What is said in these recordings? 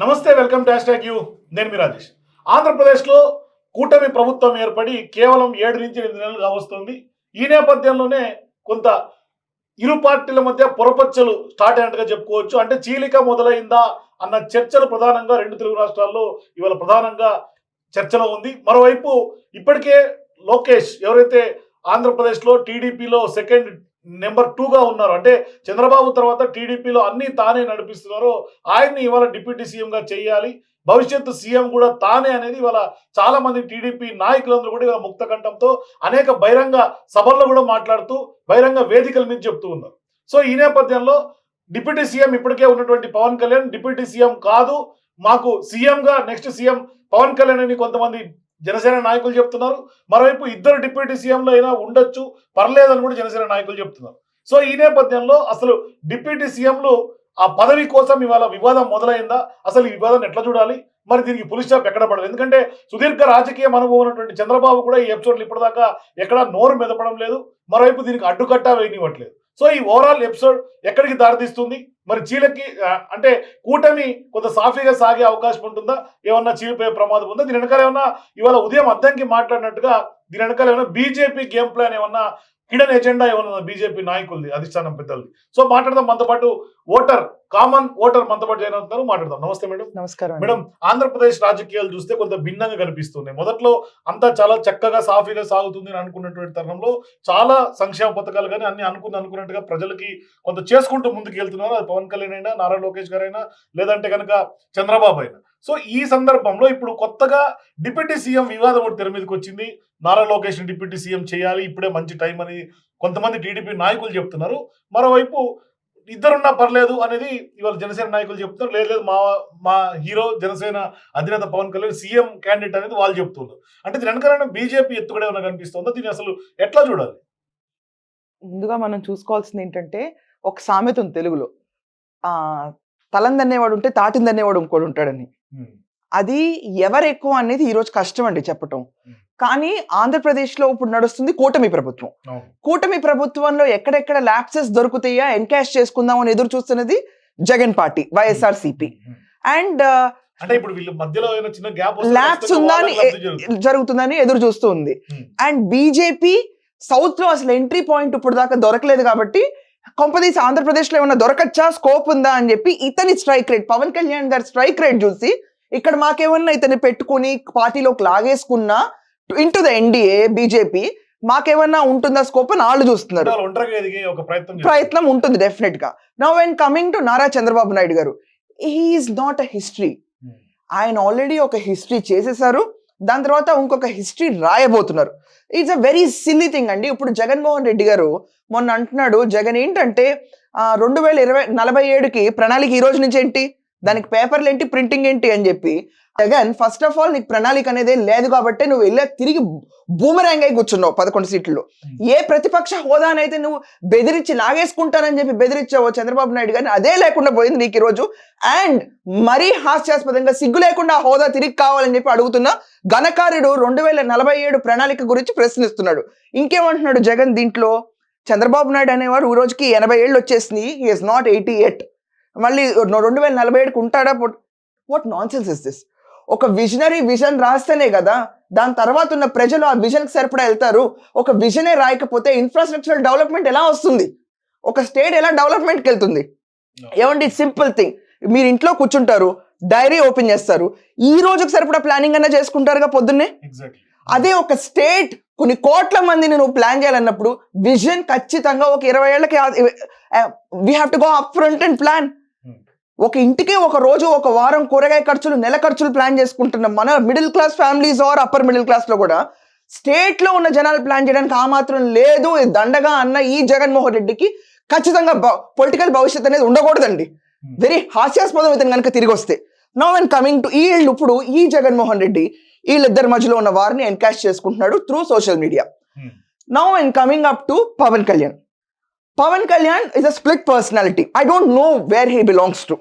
నమస్తే welcome to hash you. నేను మీ రాజేష్. ఆంధ్రప్రదేశ్లో కూటమి ప్రభుత్వం ఏర్పడి కేవలం ఏడు నుంచి ఎనిమిది నెలలు కావస్తుంది. ఈ నేపథ్యంలోనే కొంత ఇరు పార్టీల మధ్య పొరపచ్చలు స్టార్ట్ అయినట్టుగా చెప్పుకోవచ్చు. అంటే చీలిక మొదలైందా అన్న చర్చలు ప్రధానంగా రెండు తెలుగు రాష్ట్రాల్లో ఇవాళ ప్రధానంగా చర్చలో ఉంది. మరోవైపు ఇప్పటికే లోకేష్ ఎవరైతే ఆంధ్రప్రదేశ్లో టీడీపీలో సెకండ్ నెంబర్ టూగా ఉన్నారు. అంటే చంద్రబాబు తర్వాత టీడీపీలో అన్ని తానే నడిపిస్తున్నారు ఆయన్ని ఇవాళ డిప్యూటీ సీఎంగా చేయాలి. భవిష్యత్తు సీఎం కూడా తానే అనేది ఇవాళ చాలా మంది టీడీపీ నాయకులందరూ కూడా ఇవాళ ముక్తకంఠంతో అనేక బహిరంగ సభల్లో కూడా మాట్లాడుతూ బహిరంగ వేదికల మీద చెప్తూ ఉన్నారు. సో ఈ నేపథ్యంలో డిప్యూటీ సీఎం ఇప్పటికే ఉన్నటువంటి పవన్ కళ్యాణ్ డిప్యూటీ సీఎం కాదు. మాకు సీఎంగా నెక్స్ట్ సీఎం పవన్ కళ్యాణ్ అని కొంతమంది జనసేన నాయకులు చెప్తున్నారు. మరోవైపు ఇద్దరు డిప్యూటీ సీఎంలు అయినా ఉండొచ్చు. పర్లేదని కూడా జనసేన నాయకులు చెప్తున్నారు. సో ఈ నేపథ్యంలో అసలు డిప్యూటీ సీఎంలు ఆ పదవి కోసం ఇవాళ వివాదం మొదలైందా? అసలు ఈ వివాదాన్ని ఎట్లా చూడాలి? మరి దీనికి పులి స్టాప్ ఎక్కడ పడదు. ఎందుకంటే సుదీర్ఘ రాజకీయ అనుభవం ఉన్నటువంటి చంద్రబాబు కూడా ఈ ఎపిసోడ్లు ఇప్పటిదాకా ఎక్కడ నోరు మెదపడం లేదు. మరోవైపు దీనికి అడ్డుకట్ట వేయనివ్వట్లేదు. సో ఈ ఓవరాల్ ఎపిసోడ్ ఎక్కడికి దారితీస్తుంది? మరి చీలకి అంటే కూటమి కొంత సాఫీగా సాగే అవకాశం ఉంటుందా? ఏమన్నా చీలిపోయే ప్రమాదం ఉందా? దీని వెనకాల ఏమన్నా ఇవాళ ఉదయం అద్దంకి మాట్లాడినట్టుగా దీని వెనకాల ఏమన్నా బీజేపీ గేమ్ ప్లాన్ ఏమన్నా హిడెన్ ఎజెండా ఏమన్నా బీజేపీ నాయకులది అధిష్టానం పెద్దలది. సో మాట్లాడదాం మనతో పాటు ఓటర్ కామన్ ఓటర్ మనతో పాటు జాయిన్ అవుతున్నారు. మాట్లాడదాం. నమస్తే మేడం. నమస్కారం. మేడం ఆంధ్రప్రదేశ్ రాజకీయాలు చూస్తే కొంత భిన్నంగా కనిపిస్తున్నాయి మొదట్లో అంతా చాలా చక్కగా సాఫీగా సాగుతుంది అని అనుకున్నటువంటి తరుణంలో చాలా సంక్షేమ పథకాలు కానీ అన్ని అనుకుని అనుకున్నట్టుగా ప్రజలకి కొంత చేసుకుంటూ ముందుకు వెళ్తున్నారు అది పవన్ కళ్యాణ్ అయినా నారా లోకేష్ గారైనా లేదంటే కనుక చంద్రబాబు అయినా. సో ఈ సందర్భంలో ఇప్పుడు కొత్తగా డిప్యూటీ సీఎం వివాదం ఒకటి తెర మీదకి వచ్చింది. నారా లోకేష్ డిప్యూటీ సీఎం చేయాలి ఇప్పుడే మంచి టైం అని కొంతమంది టీడీపీ నాయకులు చెప్తున్నారు. మరోవైపు ఇద్దరున్నా పర్లేదు అనేది ఇవాళ జనసేన నాయకులు చెప్తున్నారు. లేదు లేదు మా మా హీరో జనసేన అధినేత పవన్ కళ్యాణ్ సీఎం క్యాండిడేట్ అనేది వాళ్ళు చెప్తున్నారు. అంటే దీని వెనకాల బీజేపీ ఎత్తుగడే ఉన్న కనిపిస్తుందో? దీన్ని అసలు ఎట్లా చూడాలి? ముందుగా మనం చూసుకోవాల్సింది ఏంటంటే ఒక సామెత ఉంది తెలుగులో. తలందన్నేవాడు ఉంటే తాటిందన్నేవాడు ఇంకోడు ఉంటాడని. అది ఎవరు ఎక్కువ అనేది ఈ రోజు కష్టం అండి చెప్పటం. కానీ ఆంధ్రప్రదేశ్లో ఇప్పుడు నడుస్తుంది కూటమి ప్రభుత్వం. కూటమి ప్రభుత్వంలో ఎక్కడెక్కడ ల్యాప్సెస్ దొరుకుతాయా ఎన్కాష్ చేసుకుందాం అని ఎదురు చూస్తున్నది Jagan party YSR CP and అంటే ఇప్పుడు వీళ్ళు మధ్యలో ఏమైనా చిన్న గ్యాప్ ల్యాబ్స్ ఉందా అని జరుగుతుందని ఎదురు చూస్తూ ఉంది. అండ్ బీజేపీ సౌత్లో అసలు ఎంట్రీ పాయింట్ ఇప్పుడు దాకా దొరకలేదు కాబట్టి కొంపదీసి ఆంధ్రప్రదేశ్లో ఏమైనా దొరకచ్చా? స్కోప్ ఉందా? అని చెప్పి ఇతని స్ట్రైక్ రేట్ పవన్ కళ్యాణ్ గారి స్ట్రైక్ రేట్ చూసి ఇక్కడ మాకేమన్నా ఇతన్ని పెట్టుకుని పార్టీలోకి లాగేసుకున్నా ఇంటూ ద ఎన్డీఏ బీజేపీ మాకేమన్నా ఉంటుందా స్కోప్ అని వాళ్ళు చూస్తున్నారు. ప్రయత్నం ఉంటుంది డెఫినెట్గా. Now when coming to Nara Chandrababu Naidu garu he's not a history. ఆయన ఆల్రెడీ ఒక హిస్టరీ చేసేసారు. దాని తర్వాత ఇంకొక history రాయబోతున్నారు. It's a very silly thing అండి. ఇప్పుడు జగన్మోహన్ రెడ్డి గారు మొన్న అంటున్నాడు జగన్ ఏంటంటే రెండు వేల ఇరవై నలభై ఏడుకి ప్రణాళిక ఈ రోజు నుంచి ఏంటి? దానికి పేపర్లు ఏంటి? ప్రింటింగ్ ఏంటి? అని చెప్పి జగన్ ఫస్ట్ ఆఫ్ ఆల్ నీకు ప్రణాళిక అనేది లేదు కాబట్టి నువ్వు వెళ్ళా తిరిగి బూమరాంగ్ అయి కూర్చున్నావు పదకొండు సీట్లలో. ఏ ప్రతిపక్ష హోదానైతే నువ్వు బెదిరించి లాగేసుకుంటానని చెప్పి బెదిరించావో చంద్రబాబు నాయుడు గారిని అదే లేకుండా పోయింది నీకు ఈరోజు. అండ్ మరీ హాస్యాస్పదంగా సిగ్గు లేకుండా హోదా తిరిగి కావాలని చెప్పి అడుగుతున్న ఘనకార్యుడు రెండు వేల నలభై ఏడు ప్రణాళిక గురించి ప్రశ్నిస్తున్నాడు. ఇంకేమంటున్నాడు జగన్ దీంట్లో? చంద్రబాబు నాయుడు అనేవారు ఈ రోజుకి ఎనభై ఏళ్ళు వచ్చేసింది. ఈస్ నాట్ ఎయిటీ ఎయిట్ మళ్ళీ రెండు వేల నలభై ఏడుకి ఉంటాడా? What nonsense is this ఒక విజనరీ విజన్ రాస్తేనే కదా దాని తర్వాత ఉన్న ప్రజలు ఆ విజన్కి సరిపడా వెళ్తారు. ఒక విజనే రాయకపోతే ఇన్ఫ్రాస్ట్రక్చరల్ డెవలప్మెంట్ ఎలా వస్తుంది? ఒక స్టేట్ ఎలా డెవలప్మెంట్కి వెళ్తుంది? ఏమండి? సింపుల్ థింగ్ మీరు ఇంట్లో కూర్చుంటారు డైరీ ఓపెన్ చేస్తారు. ఈ రోజుకి సరిపడా ప్లానింగ్ అన్నా చేసుకుంటారుగా పొద్దున్నే? అదే ఒక స్టేట్ కొన్ని కోట్ల మందిని నువ్వు ప్లాన్ చేయాలన్నప్పుడు విజన్ ఖచ్చితంగా ఒక ఇరవై ఏళ్ళకి we have to go up front and plan. ఒక ఇంటికి ఒక రోజు ఒక వారం కూరగాయ ఖర్చులు నెల ఖర్చులు ప్లాన్ చేసుకుంటున్నాం మన middle class families or upper middle క్లాస్లో కూడా స్టేట్లో ఉన్న జనాలు ప్లాన్ చేయడానికి ఆ మాత్రం లేదు. దండగా అన్న ఈ జగన్మోహన్ రెడ్డికి ఖచ్చితంగా పొలిటికల్ భవిష్యత్ అనేది ఉండకూడదండి. వెరీ హాస్యాస్పదం ఇతను కనుక తిరిగి వస్తే. నో అండ్ కమింగ్ టు ఈ వీళ్ళు ఇప్పుడు ఈ జగన్మోహన్ రెడ్డి వీళ్ళిద్దరి మధ్యలో ఉన్న వారిని ఎన్కాష్ చేసుకుంటున్నాడు through social media Hmm. Now and coming up to Pawan Kalyan. Pawan Kalyan is a split personality I don't know where he belongs to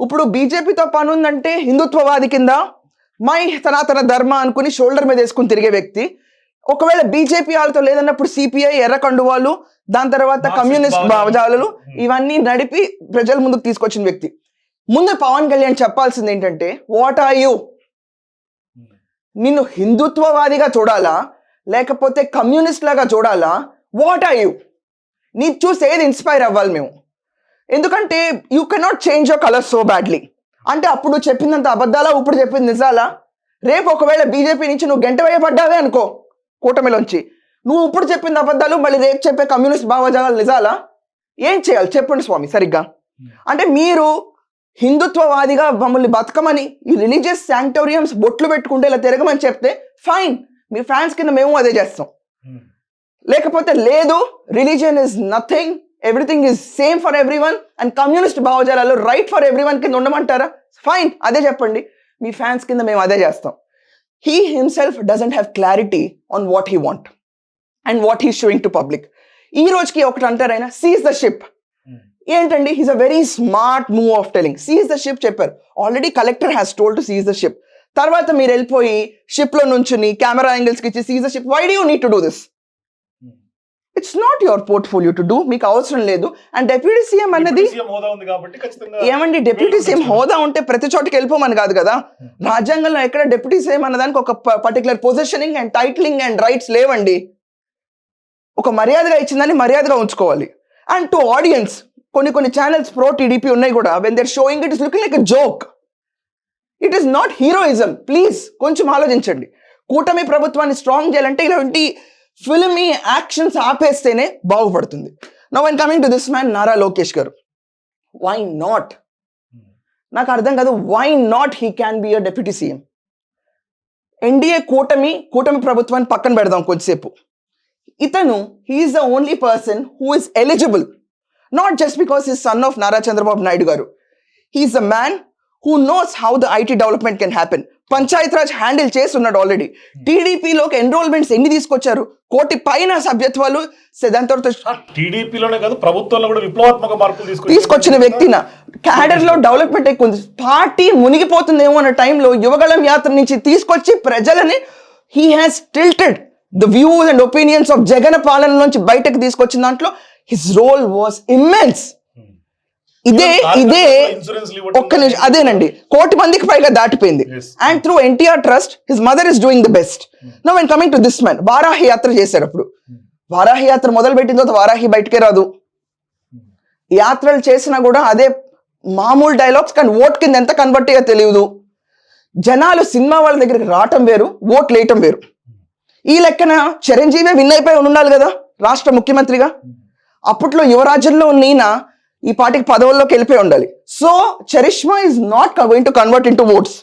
ఇప్పుడు బీజేపీతో పని ఉందంటే హిందుత్వవాది కింద మై సనాతన ధర్మ అనుకుని షోల్డర్ మీద వేసుకుని తిరిగే వ్యక్తి. ఒకవేళ బీజేపీ వాళ్ళతో లేదన్నప్పుడు సిపిఐ ఎర్ర కండువాలు దాని తర్వాత కమ్యూనిస్ట్ భావజాలం. భావజాలు Hmm. ఇవన్నీ నడిపి ప్రజల ముందుకు తీసుకొచ్చిన వ్యక్తి. ముందు పవన్ కళ్యాణ్ చెప్పాల్సింది ఏంటంటే వాట్ ఆర్ యూ నిన్ను హిందుత్వవాదిగా చూడాలా? లేకపోతే కమ్యూనిస్ట్ లాగా చూడాలా? వాట్ ఆర్ యూ నీ చూసి ఏది ఇన్స్పైర్ అవ్వాలి మేము. ఎందుకంటే you cannot change your colour so badly అంటే అప్పుడు చెప్పిందంత అబద్ధాలా ఇప్పుడు చెప్పింది నిజాలా? రేపు ఒకవేళ బీజేపీ నుంచి నువ్వు గంట వేయబడ్డావే అనుకో కూటమిలోంచి. నువ్వు ఇప్పుడు చెప్పింది అబద్ధాలు మళ్ళీ రేపు చెప్పే కమ్యూనిస్ట్ భావజాలాలు నిజాలా? ఏం చేయాలి? చెప్పండి స్వామి సరిగ్గా. అంటే మీరు హిందుత్వవాదిగా మమ్మల్ని బతకమని ఈ రిలీజియస్ శాంక్టోరియంస్ బొట్లు పెట్టుకుంటే ఇలా తిరగమని చెప్తే ఫైన్ మీ ఫ్యాన్స్ కింద మేము అదే చేస్తాం. లేకపోతే లేదు religion is nothing everything is same for every one and communist భావజాలాలు right for every one కింద ఉండమంటారా? ఫైన్ అదే చెప్పండి. మీ ఫ్యాన్స్ కింద మేము అదే చేస్తాం. He himself doesn't have clarity on what he want and what he showing to public ఈ రోజుకి ఒకటి అంటారు ఆయన సీజ్ ద షిప్ ఏంటండి? He's a very smart move of telling seize the ship చెప్పారు. Already collector has told to seize the ship తర్వాత మీరు వెళ్ళిపోయి షిప్లో నుంచుని కెమెరా యాంగిల్స్కి ఇచ్చి seize the ship why do need to do this it's not your portfolio to do మీకు అవసరం లేదు. అండ్ డెప్యూటీ సీఎం అన్నది ఏమండి? డిప్యూటీ సీఎం హోదా ఉంటే ప్రతి చోటికి వెళ్ళిపోమని కాదు కదా? రాజ్యాంగంలో ఎక్కడ డిప్యూటీ సీఎం అన్నదానికి ఒక particular positioning and titling and rights లేవండి. ఒక మర్యాదగా ఇచ్చిందని మర్యాదగా ఉంచుకోవాలి. అండ్ టు ఆడియన్స్ కొన్ని కొన్ని ఛానల్స్ ప్రో టీడీపీ ఉన్నాయి కూడా. When they're showing it is looking like joke it is not heroism please కొంచెం ఆలోచించండి. కూటమి ప్రభుత్వాన్ని స్ట్రాంగ్ చేయాలంటే ఇలాంటి ఫిల్మీ యాక్షన్స్ ఆపేస్తేనే బాగుపడుతుంది. No one coming to this man Nara Lokesh garu why not నాకు అర్థం కాదు why not he can be a deputy CM NDA కూటమి కూటమి ప్రభుత్వాన్ని పక్కన పెడదాం కొద్దిసేపు. ఇతను he's the only person who is eligible not just because his son of Nara Chandrababu Naidu garu. He's a man who knows how the IT development can happen Panchayat Raj handle చేస్తున్నాడు already. టీడీపీలోకి enrolments ఎన్ని తీసుకొచ్చారు? కోటి పైన సభ్యత్వాలు దాని తర్వాత టీడీపీలోనే కాదు ప్రభుత్వంలో కూడా విప్లవాత్మక మార్పులు తీసుకొచ్చి తీసుకొచ్చిన వ్యక్తిన? క్యాడర్లో డెవలప్మెంట్ ఎక్కువ ఉంది. పార్టీ మునిగిపోతుందేమో అన్న టైంలో యువగళం యాత్ర నుంచి తీసుకొచ్చి ప్రజలని he has tilted the views and opinions of Jagan పాలన నుంచి బయటకు తీసుకొచ్చిన దాంట్లో హిస్ రోల్ వాస్ ఇమ్మెన్స్ ఇదే ఇదే ఒక్క నిమిషం అదేనండి. కోటి మందికి పైగా దాటిపోయింది. And through NTR trust his mother is doing the best no when coming to this man Varahi యాత్ర చేశాడు అప్పుడు. వారాహి యాత్ర మొదలు పెట్టిన తర్వాత వారాహి బయటకే రాదు. యాత్రలు చేసినా కూడా అదే మామూలు డైలాగ్స్ కానీ ఓట్ కింద ఎంత కన్వర్ట్ అయ్యో తెలియదు. జనాలు సినిమా వాళ్ళ దగ్గరికి రావటం వేరు ఓట్లు వేయటం వేరు. ఈ లెక్కన చిరంజీవి విన్ అయిపోయి ఉండాలి కదా రాష్ట్ర ముఖ్యమంత్రిగా. అప్పట్లో యువరాజ్యంలో ఉన్న ఈయన ఈ పార్టీకి పదవుల్లోకి వెళ్ళిపోయి ఉండాలి. So charisma is not going to convert in to votes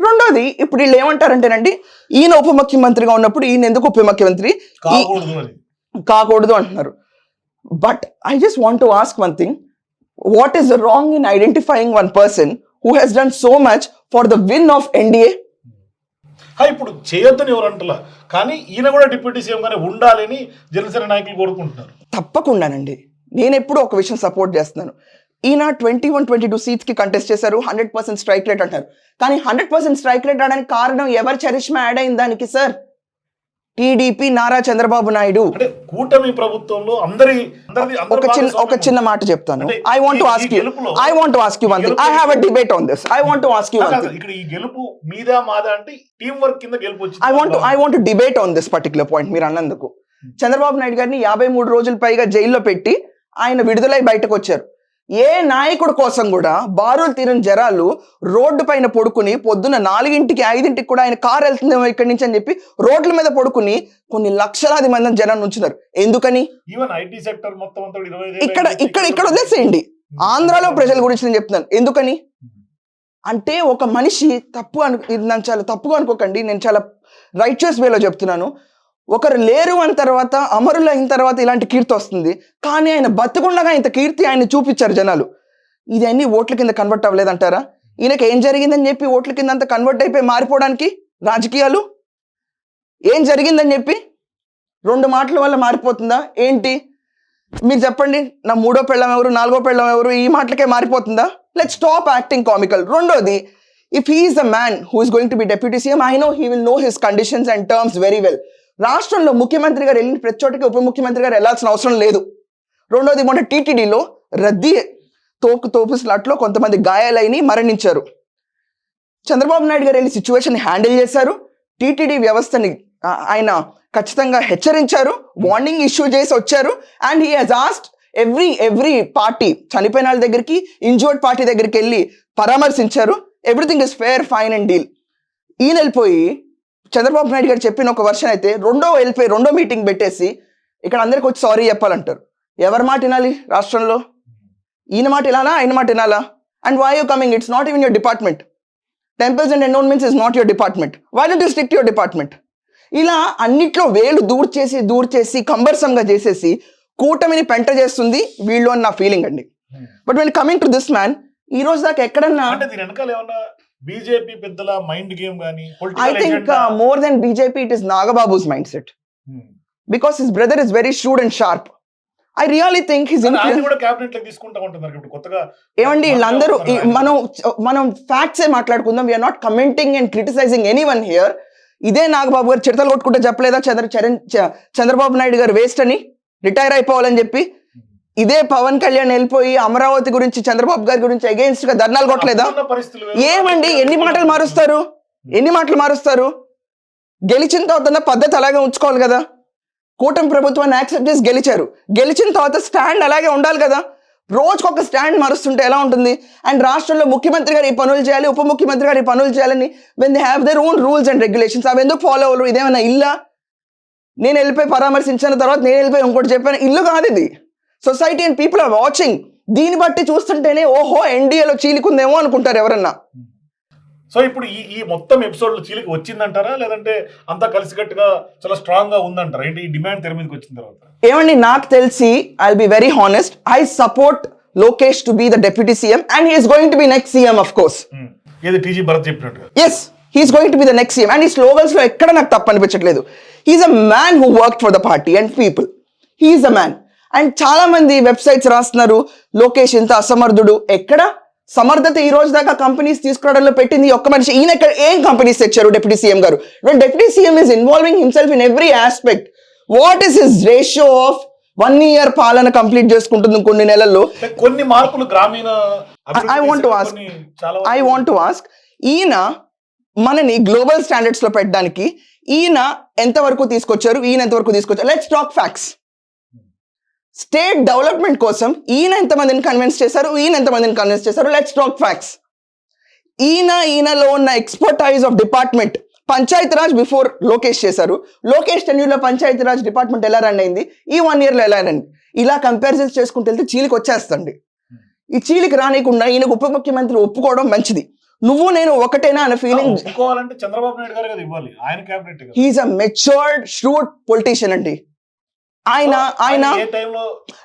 రెండోది ఇప్పుడు వీళ్ళు ఏమంటారంటేనండి ఈయన ఉప ముఖ్యమంత్రిగా ఉన్నప్పుడు ఈయన ఎందుకు ఉప ముఖ్యమంత్రి? కాకూడదు అంటున్నారు. But I just want to ask one thing what is wrong in identifying one person who he's done so much for the win of NDA ఇప్పుడు చేయొద్దని ఎవరు అంటలా? కానీ ఈయన కూడా డిప్యూటీ సీఎం గానే ఉండాలని జనసేన నాయకులు కోరుకుంటున్నారు. తప్పకుండానండి. నేను ఎప్పుడు ఒక విషయం సపోర్ట్ చేస్తున్నాను. ఈయన ట్వంటీ వన్ ట్వంటీ టూ సీట్స్కి కంటెస్ట్ చేశారు హండ్రెడ్ పర్సెంట్ స్ట్రైక్ రేట్ అంటారు. కానీ హండ్రెడ్ పర్సెంట్ స్ట్రైక్ రేట్ రావడానికి కారణం ఎవరు చరిష్మా యాడ్ అయింది దానికి సార్ టీడీపీ నారా చంద్రబాబు నాయుడు. కూటమి ప్రభుత్వంలో అందరి ఒక చిన్న ఒక చిన్న మాట చెప్తాను. I want ask you I want ask you one thing I have a debate on this I want ask you one కాదు, థింగ్ ఇక్కడ ఈ గెలుపు మీదా మాదా అంటే టీం వర్క్ కింద గెలుపు వచ్చింది. I want I want debate on this particular point మీరు అన్నందుకు. చంద్రబాబు నాయుడు గారిని యాభై మూడు రోజుల పైగా జైల్లో పెట్టి ఆయన విడుదలై బయటకు వచ్చారు ఏ నాయకుడు కోసం కూడా బారులు తీరని జరాలు రోడ్డు పైన పడుకుని పొద్దున్న నాలుగింటికి ఐదింటికి కూడా ఆయన కారు వెళ్తుందేమో ఇక్కడి నుంచి అని చెప్పి రోడ్ల మీద పడుకుని కొన్ని లక్షలాది మంది జనాన్ని ఉంచున్నారు ఎందుకని? ఇక్కడ ఇక్కడ ఇక్కడ వదిలేసేయండి. ఆంధ్రాలో ప్రజల గురించి నేను చెప్తున్నాను. ఎందుకని? అంటే ఒక మనిషి తప్పు అను నన్ను చాలా తప్పుగా అనుకోకండి. నేను చాలా రైచియస్ వేలో చెప్తున్నాను. ఒకరు లేరు అని తర్వాత అమరులు అయిన తర్వాత ఇలాంటి కీర్తి వస్తుంది. కానీ ఆయన బతుకుండగా ఇంత కీర్తి ఆయన చూపించారు జనాలు. ఇది అన్ని ఓట్ల కింద కన్వర్ట్ అవ్వలేదంటారా? ఈయనకి ఏం జరిగిందని చెప్పి ఓట్ల కింద అంత కన్వర్ట్ అయిపోయి మారిపోవడానికి రాజకీయాలు? ఏం జరిగిందని చెప్పి రెండు మాటల వల్ల మారిపోతుందా? ఏంటి? మీరు చెప్పండి నా మూడో పెళ్ళం ఎవరు నాలుగో పెళ్ళం ఎవరు ఈ మాటలకే మారిపోతుందా? లెట్ స్టాప్ యాక్టింగ్ కామికల్ రెండోది if he's a man who is going to be deputy CM I know he will know his conditions and terms very well రాష్ట్రంలో ముఖ్యమంత్రి గారు వెళ్ళిన ప్రతి చోటకి ఉప ముఖ్యమంత్రి గారు వెళ్ళాల్సిన అవసరం లేదు. రెండోది మొన్న టీటీడీలో రద్దీ తోపు స్లాట్లో కొంతమంది గాయాలైన మరణించారు. చంద్రబాబు నాయుడు గారు వెళ్ళి సిచ్యువేషన్ హ్యాండిల్ చేశారు. టీటీడీ వ్యవస్థని ఆయన ఖచ్చితంగా హెచ్చరించారు. వార్నింగ్ ఇష్యూ చేసి వచ్చారు. And he has asked every every party చనిపోయిన వాళ్ళ దగ్గరికి ఇంజోర్డ్ పార్టీ దగ్గరికి వెళ్ళి పరామర్శించారు. Everything is fair fine and deal ఈయన వెళ్ళిపోయి చంద్రబాబు నాయుడు గారు చెప్పిన ఒక వర్షన్ అయితే రెండో వెళ్ళిపోయి రెండో మీటింగ్ పెట్టేసి ఇక్కడ అందరికి వచ్చి సారీ చెప్పాలంటారు. ఎవరి మాట వినాలి రాష్ట్రంలో? ఈయన మాట వినాలా? ఆయన మాట వినాలా? And why you coming it's not even your department temples and endowments is not your department why don't you stick your department ఇలా అన్నిట్లో వేలు దూర్ చేసి దూర్ చేసి కంబర్సంగా చేసేసి కూటమిని పెంట చేస్తుంది వీళ్ళు అని నా ఫీలింగ్ అండి. But when coming to this man ఈ రోజు దాకా ఎక్కడన్నా బీజేపీ పెద్దల మైండ్ గేమ్ గానీ I think more than BJP it is Nagababu's mind set because his brother is very shrewd and sharp I really think his ఏమండి వీళ్ళందరూ మనం మనం ఫ్యాక్ట్సే మాట్లాడుకుందాం. We're not commenting and criticising any one here ఇదే నాగబాబు గారు చిడతలు కొట్టుకుంటే చెప్పలేదా? చంద్ర చరణ్ చంద్రబాబు నాయుడు గారు వేస్ట్ అని? రిటైర్ అయిపోవాలని చెప్పి? ఇదే పవన్ కళ్యాణ్ వెళ్ళిపోయి అమరావతి గురించి చంద్రబాబు గారి గురించి అగేన్స్ట్గా ధర్నాలు కొట్టలేదా. ఏమండి? ఎన్ని మాటలు మారుస్తారు? ఎన్ని మాటలు మారుస్తారు? గెలిచిన తర్వాత పద్ధతి అలాగే ఉంచుకోవాలి కదా? కూటమి ప్రభుత్వాన్ని యాక్సెప్ట్ చేసి గెలిచారు. గెలిచిన తర్వాత స్టాండ్ అలాగే ఉండాలి కదా? రోజుకొక స్టాండ్ మారుస్తుంటే ఎలా ఉంటుంది? అండ్ రాష్ట్రంలో ముఖ్యమంత్రి గారు ఈ పనులు చేయాలి ఉప ముఖ్యమంత్రి గారు ఈ పనులు చేయాలని when they have their own rules and regulations అవి ఎందుకు ఫాలో అవ్వరు ఇదేమైనా ఇల్లా? నేను వెళ్ళిపోయి పరామర్శించిన తర్వాత నేను వెళ్ళిపోయి ఇంకోటి చెప్పాను. ఇల్లు కాదు ఇది. Society and people are watching. దీన్ని బట్టి చూస్తుంటేనే ఓహో ఎన్డీఏలో చీలికుందేమో అనుకుంటారు ఎవరన్నా. సో ఇప్పుడు ఈ ఈ మొత్తం ఎపిసోడ్లో చీలికి వచ్చిందంటారా? లేదంటే అంతా కలిసికట్టుగా చాలా స్ట్రాంగ్గా ఉందంటారా? ఏంటి ఈ డిమాండ్ తెర మీదకి వచ్చిన తర్వాత? ఏమండి నాకు తెలిసి I be very honest I support Lokesh to be the deputy CM and he's going to be next CM of course. ఏది టీజీ భరత్ చెప్పినట్టుగా. Yes he's going to be the next CM and ఈ స్లోగన్స్లో ఎక్కడ నాకు తప్పు అనిపించట్లేదు he's a man who work for the party and people he's a man and చాలా మంది వెబ్సైట్స్ రాస్తున్నారు. లోకేష్ ఇంత అసమర్థుడు. ఎక్కడ? సమర్థత ఈ రోజు దాకా కంపెనీస్ తీసుకురావడంలో పెట్టింది ఒక్క మనిషి. ఈయన ఎక్కడ? ఏం కంపెనీస్ తెచ్చారు deputy CM garu? Deputy CM is involving himself in every aspect what is his ratio of one year పాలన కంప్లీట్ చేసుకుంటుంది కొన్ని నెలల్లో? కొన్ని మార్పులు గ్రామీణ ask- కొన్ని చాలా ఐ వాంట్ ఆస్క్ ఈయన మనని గ్లోబల్ స్టాండర్డ్స్లో పెట్టడానికి ఈయన ఎంతవరకు తీసుకొచ్చారు? ఈయన ఎంతవరకు తీసుకొచ్చారు? Let's talk facts state development కోసం ఈయన ఎంతమందిని కన్విన్స్ చేశారు? ఈయన ఎంతమందిని కన్విన్స్ చేశారు? లెట్స్ టాక్ ఫ్యాక్ట్స్ ఈయన ఈయనలో ఉన్న expertise of department Panchayati Raj before Lokesh చేశారు. లోకేష్ టెన్యూర్లో పంచాయతీ రాజ్ డిపార్ట్మెంట్ ఎలా రన్ అయింది? ఈ వన్ ఇయర్లో ఎలా రన్ ఇలా కంపారిజన్స్ చేసుకుంటూ వెళ్తే చీలికి వచ్చేస్తండి ఈ చీలికి రానియకుండా ఈయనకు ఉప ముఖ్యమంత్రి ఒప్పుకోవడం మంచిది. నువ్వు నేను ఒకటేనా అనే ఫీలింగ్ చంద్రబాబు నాయుడు గారు కదా ఇవ్వాలి. ఆయన క్యాబినెట్ కదా. He's a matured shrewd politician అండి. ఆయన ఆయన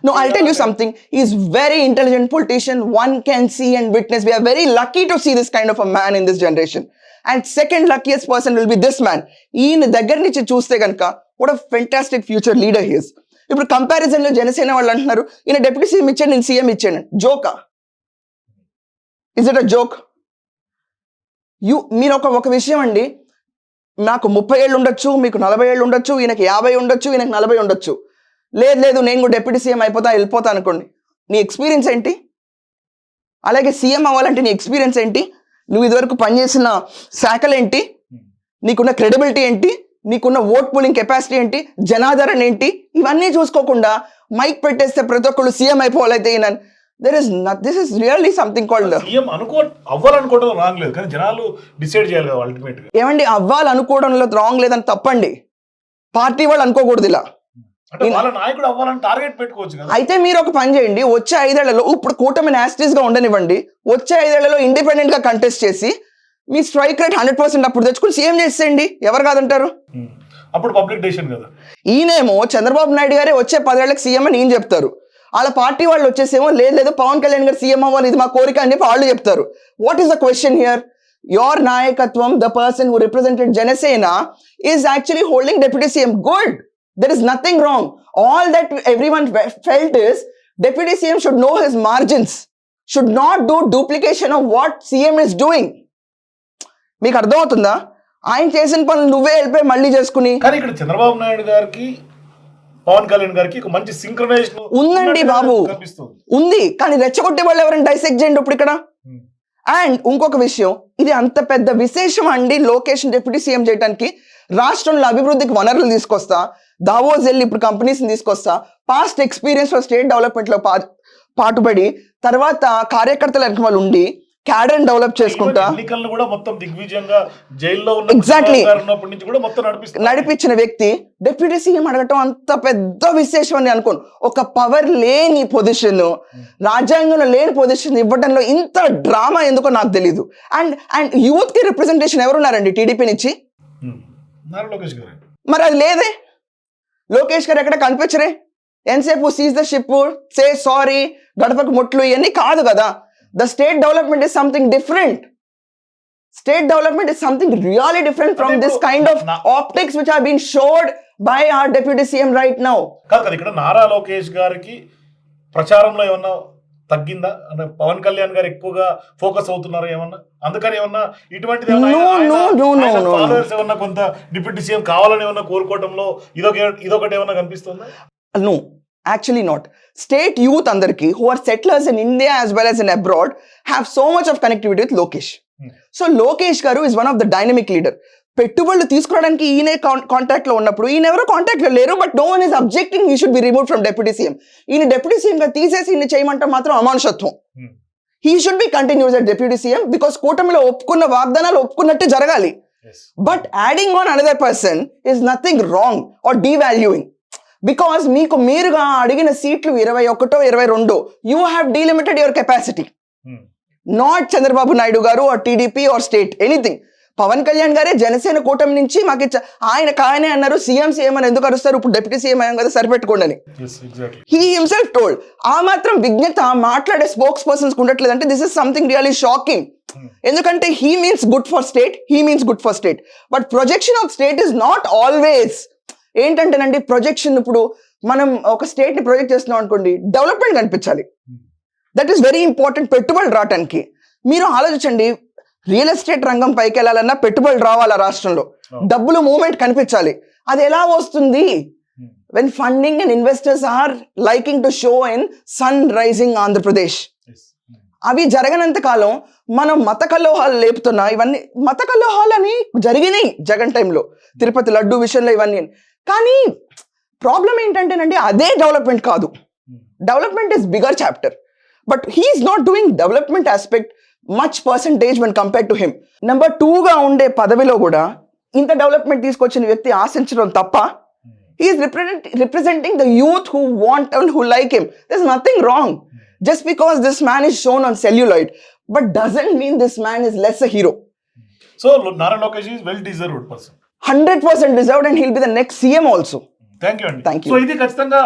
no I tell you something is very intelligent politician one can see and witness we're very lucky to see this kind of a man in this generation and second luckiest person will be this man ఈయన దగ్గర నుంచి చూస్తే కనుక what a fantastic future leader he's ఇప్పుడు కంపారిజన్లో జనసేన వాళ్ళు అంటున్నారు ఈయన డెప్యూటీ సీఎం ఇచ్చాను నేను సీఎం ఇచ్చాను. Joke is it a joke you మీరు ఒక ఒక విషయం అండి. నాకు ముప్పై ఏళ్ళు ఉండొచ్చు మీకు నలభై ఏళ్ళు ఉండొచ్చు ఈయనకి యాభై ఉండొచ్చు ఈయనకి నలభై ఉండొచ్చు. లేదు లేదు నేను కూడా డిప్యూటీ సీఎం అయిపోతా వెళ్ళిపోతా అనుకోండి. నీ ఎక్స్పీరియన్స్ ఏంటి? అలాగే సీఎం అవ్వాలంటే నీ ఎక్స్పీరియన్స్ ఏంటి? నువ్వు ఇదివరకు పనిచేసిన శాఖలు ఏంటి? నీకున్న క్రెడిబిలిటీ ఏంటి? నీకున్న ఓట్ పులింగ్ కెపాసిటీ ఏంటి? జనాదరణ ఏంటి? ఇవన్నీ చూసుకోకుండా మైక్ పెట్టేస్తే ప్రతి ఒక్కళ్ళు సీఎం అయిపోవాలైతే ఈయన there is this is really something called CM అనుకో అవ్వాలనుకోవడం రాంగ్ లేదు. కానీ జనాలు డిసైడ్ చేయాలి అల్టిమేట్ ఏమండి అవ్వాలనుకోవడంలో రాంగ్ లేదని తప్పండి. పార్టీ వాళ్ళు అనుకోకూడదు ఇలా. అయితే మీరు ఒక పని చేయండి వచ్చే ఐదేళ్ళలో ఇప్పుడు కూటమిని యాస్టీస్గా ఉండనివ్వండి వచ్చే ఐదేళ్ళలో ఇండిపెండెంట్గా కంటెస్ట్ చేసి మీ స్ట్రైక్ రేట్ హండ్రెడ్ పర్సెంట్ అప్పుడు తెచ్చుకుని సీఎం చేసేయండి. ఎవరు కాదంటారు. అప్పుడు పబ్లిక్ డెసిషన్ కదా. ఈయనేమో చంద్రబాబు నాయుడు గారే వచ్చే పదేళ్ళకు సీఎం అని ఈయన చెప్తారు. వాళ్ళ పార్టీ వాళ్ళు వచ్చేసేమో లేదు లేదు పవన్ కళ్యాణ్ గారు సీఎం అవ్వాలి ఇది మా కోరిక అని చెప్పి వాళ్ళు చెప్తారు. What is the question here your నాయకత్వం the person who represented Janasena is actually holding deputy CM good there is nothing wrong all that everyone felt is deputy CM should know his margins should not do duplication of what CM is doing మీకు అర్థమవుతుందా? ఆయన చేసిన పనులు నువ్వే వెళ్ళిపోయి మళ్ళీ చేసుకుని. కానీ ఇక్కడ చంద్రబాబు నాయుడు గారికి పవన్ కళ్యాణ్ గారికి ఒక మంచి సింక్రనైజేషన్ ఉందండి బాబు. ఉంది. కానీ రెచ్చగొట్టే వాళ్ళు ఎవరైనా డైసెక్ట్ చేయండి ఇప్పుడు ఇక్కడ. అండ్ ఇంకొక విషయం ఇది అంత పెద్ద విశేషం అండి లోకేషన్ డిప్యూటీ సీఎం చేయడానికి రాష్ట్రంలో అభివృద్ధికి వనరులు తీసుకొస్తా. దావోస్ వెళ్ళి ఇప్పుడు కంపెనీస్ తీసుకొస్తా. పాస్ట్ ఎక్స్పీరియన్స్ స్టేట్ డెవలప్మెంట్లో పా- పాటుపడి తర్వాత కార్యకర్తల వెనక వాళ్ళు ఉండి క్యాడర్ డెవలప్ చేసుకుంటా. కూడా మొత్తం దిగ్విజయంగా జైల్లో నడిపిస్తారు నడిపించిన వ్యక్తి డిప్యూటీ సీఎం అడగటం అంత పెద్ద విశేషం అని అనుకోను. ఒక పవర్ లేని పొజిషన్ రాజ్యాంగంలో లేని పొజిషన్ ఇవ్వడంలో ఇంత డ్రామా ఎందుకో నాకు తెలీదు. అండ్ అండ్ యూత్కి రిప్రజెంటేషన్ ఎవరున్నారండి టీడీపీ నుంచి? మరి అది లేదే? లోకేష్ గారు ఎక్కడ కనిపించరే? ఎంతసేపు seize the ship say sorry గడపకు ముట్లు ఇవన్నీ కాదు కదా. The state development is something different state development is something really different from this kind of optics which are been showed by our deputy CM right now కదా ఇక్కడ నారా లోకేష్ గారికి ప్రచారంలో ఏమన్నా తగ్గిందా? అంటే పవన్ కళ్యాణ్ గారు ఎక్కువగా ఫోకస్ అవుతున్నారు ఏమన్నా? అందుకని ఏమన్నా ఇటువంటిది followers ఏమన్నా కొంత డిప్యూటీ సీఎం కావాలని ఏమన్నా కోరుకోవడంలో ఇదొక ఇదొకటి ఏమన్నా కనిపిస్తుందా? No actually not state youth అందరికి who are settlers in India as well as in abroad have so much of connectivity with Lokesh. So Lokesh garu is one of the dynamic leader పెట్టుబడులు తీసుకురావడానికి ఈయన కాంటాక్ట్లో ఉన్నప్పుడు ఈయన ఎవరో కాంటాక్ట్లో లేరు but no one is objecting ఈ should be remove from deputy CM ఈయన డెప్యూటీ సీఎం గా తీసేసి ఈయన చేయమంటే మాత్రం అమానుషత్వం. He should be continues at deputy CM because కూటమిలో ఒప్పుకున్న వాగ్దానాలు ఒప్పుకున్నట్టే జరగాలి. But adding on another person is nothing wrong or devaluing because మీకు మీరుగా అడిగిన సీట్లు ఇరవై ఒకటో ఇరవై రెండో you have delimited your capacity. Not Chandrababu Naidu garu or TDP or state anything Pawan Kalyan గారే జనసేన కూటమి నుంచి మాకు ఆయన కాయనే అన్నారు సీఎం సీఎం అని ఎందుకు అరుస్తారు? ఇప్పుడు డిప్యూటీ సీఎం అయ్యాం కదా సరిపెట్టుకోండి అని. హీ హిమ్సెల్ఫ్ టోల్డ్ ఆ మాత్రం విజ్ఞత మాట్లాడే spokespersons ఉండట్లేదంటే this is something really shocking ఎందుకంటే he means good for state he means good for state but projection of state is not always ఏంటంటేనండి ప్రొజెక్షన్ ఇప్పుడు మనం ఒక స్టేట్ని ప్రొజెక్ట్ చేస్తున్నాం అనుకోండి డెవలప్మెంట్ కనిపించాలి. దట్ ఈస్ వెరీ ఇంపార్టెంట్ పెట్టుబడులు రావటానికి. మీరు ఆలోచించండి రియల్ ఎస్టేట్ రంగం పైకి వెళ్ళాలన్నా పెట్టుబడులు రావాలా రాష్ట్రంలో. డబ్బులు మూవ్మెంట్ కనిపించాలి. అది ఎలా వస్తుంది? When funding and investors are liking to show in sun rising Andhra Pradesh అవి జరగనంత కాలం మనం మత కల్లోహాలు లేపుతున్నా ఇవన్నీ మత కల్లోహాలు అని జరిగినాయి జగన్ టైంలో. తిరుపతి లడ్డు విషయంలో ఇవన్నీ. కానీ ప్రాబ్లం ఏంటంటేనండి అదే డెవలప్మెంట్ కాదు. Development is bigger chapter. But he is not doing development aspect much percentage one compare to him number టూగా ఉండే పదవిలో కూడా ఇంత డెవలప్మెంట్ తీసుకొచ్చిన వ్యక్తి ఆశించడం తప్ప he is representing the youth who want and who like him this nothing wrong just because this man is shown on celluloid but doesn't mean this man is less a hero so Nara Lokesh is well deserved person 100% deserved and he'll be the next cm also. Thank you అండి. So ఇది ఖచ్చితంగా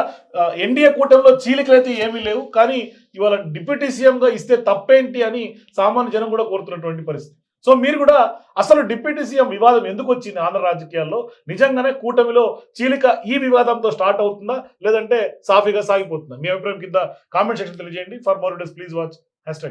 NDA కూటమిలో చీలికలు అయితే ఏమీ లేవు. కానీ ఇవాళ డిప్యూటీ సీఎం గా ఇస్తే తప్పేంటి అని సామాన్య జనం కూడా కోరుతున్నటువంటి పరిస్థితి. సో మీరు కూడా అసలు డిప్యూటీ సీఎం వివాదం ఎందుకు వచ్చింది ఆంధ్ర రాజకీయాల్లో? నిజంగానే కూటమిలో చీలిక ఈ వివాదంతో స్టార్ట్ అవుతుందా? లేదంటే సాఫీగా సాగిపోతుందా? మీ అభిప్రాయం కింద కామెంట్ సెక్షన్ తెలియజేయండి. For more days please watch. Hash